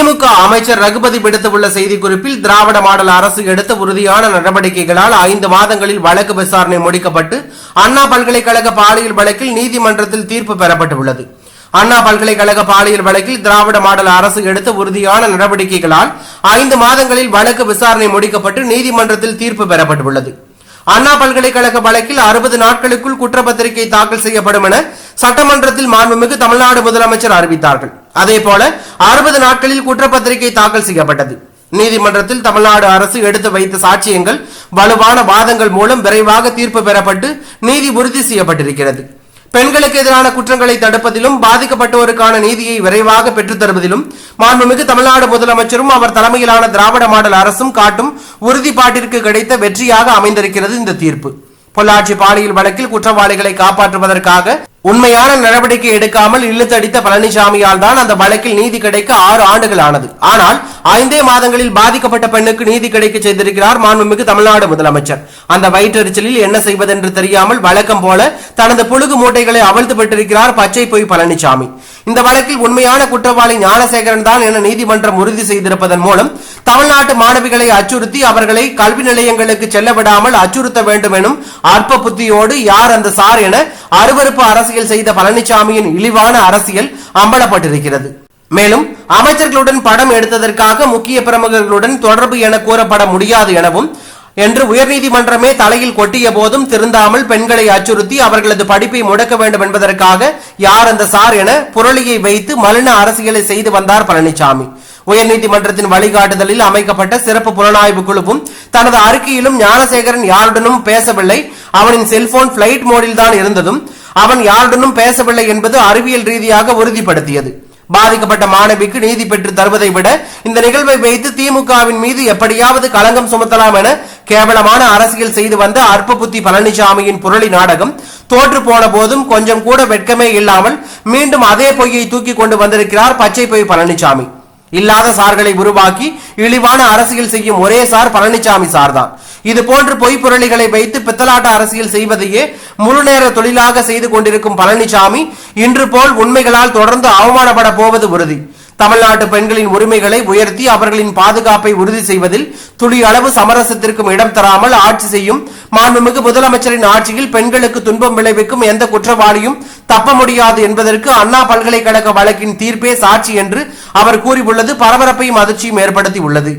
திமுக அமைச்சர் ரகுபதி விடுத்துள்ள செய்திக்குறிப்பில் திராவிட மாடல் அரசு எடுத்த உறுதியான நடவடிக்கைகளால் ஐந்து மாதங்களில் வழக்கு விசாரணை முடிக்கப்பட்டு அண்ணா பல்கலைக்கழக பாலியல் வழக்கில் நீதிமன்றத்தில் தீர்ப்பு பெறப்பட்டுள்ளது. அண்ணா பல்கலைக்கழக பாலியல் வழக்கில் திராவிட மாடல் அரசு எடுத்த உறுதியான நடவடிக்கைகளால் ஐந்து மாதங்களில் வழக்கு விசாரணை முடிக்கப்பட்டு நீதிமன்றத்தில் தீர்ப்பு பெறப்பட்டுள்ளது. அண்ணா பல்கலைக்கழக வழக்கில் அறுபது நாட்களுக்குள் குற்றப்பத்திரிகை தாக்கல் செய்யப்படும் என சட்டமன்றத்தில் மாண்புமிகு தமிழ்நாடு முதலமைச்சர் அறிவித்தார்கள். அதேபோல அறுபது நாட்களில் குற்றப்பத்திரிகை தாக்கல் செய்யப்பட்டது. நீதிமன்றத்தில் தமிழ்நாடு அரசு எடுத்து வைத்த சாட்சியங்கள் வலுவான வாதங்கள் மூலம் விரைவாக தீர்ப்பு பெறப்பட்டு நீதி உறுதி செய்யப்பட்டிருக்கிறது. பெண்களுக்கு எதிரான குற்றங்களை தடுப்பதிலும் பாதிக்கப்பட்டோருக்கான நீதியை விரைவாக பெற்றுத் தருவதிலும் மாண்புமிகு தமிழ்நாடு முதலமைச்சரும் அவர் தலைமையிலான திராவிட மாடல் அரசும் காட்டும் உறுதிப்பாட்டிற்கு கிடைத்த வெற்றியாக அமைந்திருக்கிறது இந்த தீர்ப்பு. பொள்ளாச்சி பாலியல் வழக்கில் குற்றவாளிகளை காப்பாற்றுவதற்காக உண்மையான நடவடிக்கை எடுக்காமல் இழுத்தடித்த பழனிசாமியால் தான் அந்த வழக்கில் நீதி கிடைக்க ஆறு ஆண்டுகள் ஆனது ஆனால் ஐந்தே மாதங்களில் பாதிக்கப்பட்ட பெண்ணுக்கு நீதி கிடைக்க செய்திருக்கிறார் மாண்புமிகு தமிழ்நாடு முதலமைச்சர். அந்த வயிற்றெரிச்சலில் என்ன செய்வதென்று தெரியாமல் வழக்கம் போல தனது புழுகு மூட்டைகளை அவிழ்த்து விட்டிருக்கிறார் பச்சை பொய் பழனிசாமி. இந்த வழக்கில் உண்மையான குற்றவாளி ஞானசேகரன் தான் என நீதிமன்றம் உறுதி செய்திருப்பதன் மூலம் தமிழ்நாட்டு மாணவிகளை அச்சுறுத்தி அவர்களை கல்வி நிலையங்களுக்கு செல்ல விடாமல் அச்சுறுத்த வேண்டும் எனும் அற்ப புத்தியோடு யார் அந்த சார் என அருவருப்பு அரசியல் செய்த பழனிசாமியின் இழிவான அரசியல் அம்பலப்பட்டிருக்கிறது. மேலும் அமைச்சர்களுடன் படம் எடுத்ததற்காக முக்கிய பிரமுகர்களுடன் தொடர்பு என கூறப்பட முடியாது எனவும் என்று உயர்நீதிமன்றமே தலையில் கொட்டிய போதும் திருந்தாமல் பெண்களை அச்சுறுத்தி அவர்களது படிப்பை முடக்க வேண்டும் என்பதற்காக யார் அந்த சார் என புரளியை வைத்து மலின அரசியலை செய்து வந்தார் பழனிசாமி உயர்நீதிமன்றத்தின் வழிகாட்டுதலில் அமைக்கப்பட்ட சிறப்பு புலனாய்வு குழுவும் தனது அறிக்கையிலும் ஞானசேகரன் யாருடனும் பேசவில்லை. அவனின் செல்போன் பிளைட் மோடில் தான் இருந்ததும் அவன் யாருடனும் பேசவில்லை என்பது அறிவியல் ரீதியாக உறுதிப்படுத்தியது. பாதிக்கப்பட்ட மாணவிக்கு நீதி பெற்று தருவதை விட இந்த நிகழ்வை வைத்து திமுகவின் மீது எப்படியாவது களங்கம் சுமத்தலாம் என கேவலமான அரசியல் செய்து வந்த அற்ப புத்தி பழனிசாமியின் புரளி நாடகம் தோற்று போன போதும் கொஞ்சம் கூட வெட்கமே இல்லாமல் மீண்டும் அதே பொய்யை தூக்கி கொண்டு வந்திருக்கிறார் பச்சை பொய் பழனிசாமி. இல்லாத சார்களை உருவாக்கி இழிவான அரசியல் செய்யும் ஒரே சார் பழனிசாமி சார்தான். இது போன்று பொய்ப்புரளிகளை வைத்து பித்தலாட்ட அரசியல் செய்வதையே முழு நேர தொழிலாக செய்து கொண்டிருக்கும் பழனிசாமி இன்று போல் உண்மைகளால் தொடர்ந்து அவமானப்பட போவது உறுதி. தமிழ்நாட்டு பெண்களின் உரிமைகளை உயர்த்தி அவர்களின் பாதுகாப்பை உறுதி செய்வதில் துளி அளவு சமரசத்திற்கும் இடம் தராமல் ஆட்சி செய்யும் மாண்புமிகு முதலமைச்சரின் ஆட்சியில் பெண்களுக்கு துன்பம் விளைவிக்கும் எந்த குற்றவாளியும் தப்ப முடியாது என்பதற்கு அண்ணா பல்கலைக்கழக வழக்கின் தீர்ப்பே சாட்சி என்று அவர் கூறியுள்ளது. பரபரப்பையும் அதிர்ச்சியும் ஏற்படுத்தி உள்ளது